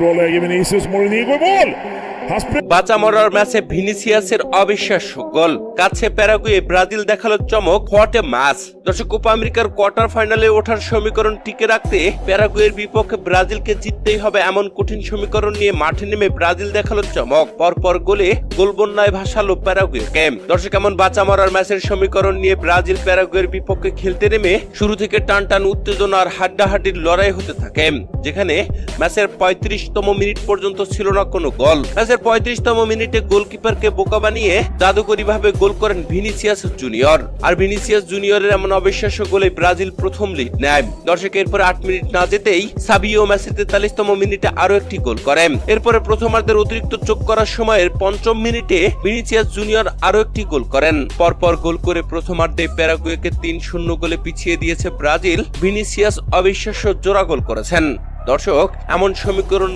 Bra läge med Mourinho går i! বাঁচা মরার ম্যাচে ভিনিসিয়াসের অবিশ্বাস্য গোল। কাছে প্যারাগুয়ে ব্রাজিল দেখাল চমক, হোয়াট এ ম্যাচ। দর্শক, কোপা আমেরিকার কোয়ার্টার ফাইনালে ওঠার সমীকরণ টিকে রাখতে প্যারাগুয়ের বিপক্ষে ব্রাজিলকে জিততেই হবে এমন কঠিন সমীকরণ নিয়ে মাঠে নেমে ব্রাজিল দেখাল চমক। পরপর গোলে গোলবন্যায় ভাসালো প্যারাগুয়েকে দর্শক, এমন বাঁচা মরার ম্যাচের সমীকরণ নিয়ে ব্রাজিল প্যারাগুয়ের বিপক্ষে খেলতে নেমে শুরু থেকে টান টান উত্তেজনা আর হাড্ডাহাড্ডির লড়াই হতে থাকে। যেখানে ম্যাচের পঁয়ত্রিশতম মিনিট পর্যন্ত ছিল না কোনো গোল। ম্যাচের পঁয়ত্রিশতম মিনিটে গোলকিপারকে বোকা বানিয়ে জাদুকরি ভাবে গোল করেন ভিনিসিয়াস জুনিয়র। আর ভিনিসিয়াস জুনিয়রের এমন অবিশ্বাস্য গোলে ব্রাজিল প্রথম লিড নেয়। দর্শক, এরপর আট মিনিট না যেতেই সাবিও ম্যাচের তেতাল্লিশতম মিনিটে আরও একটি গোল করেন। এরপরে প্রথমার্ধের অতিরিক্ত চোখ করার সময়ের পঞ্চম মিনিটে ভিনিসিয়াস জুনিয়র আরও একটি গোল করেন। পরপর গোল করে প্রথমার্ধে প্যারাগুয়েকে তিন শূন্য গোলে পিছিয়ে দিয়েছে ব্রাজিল। ভিনিসিয়াস অবিশ্বাস্য জোড়া গোল করেছেন। দর্শক, এমন সমীকরণ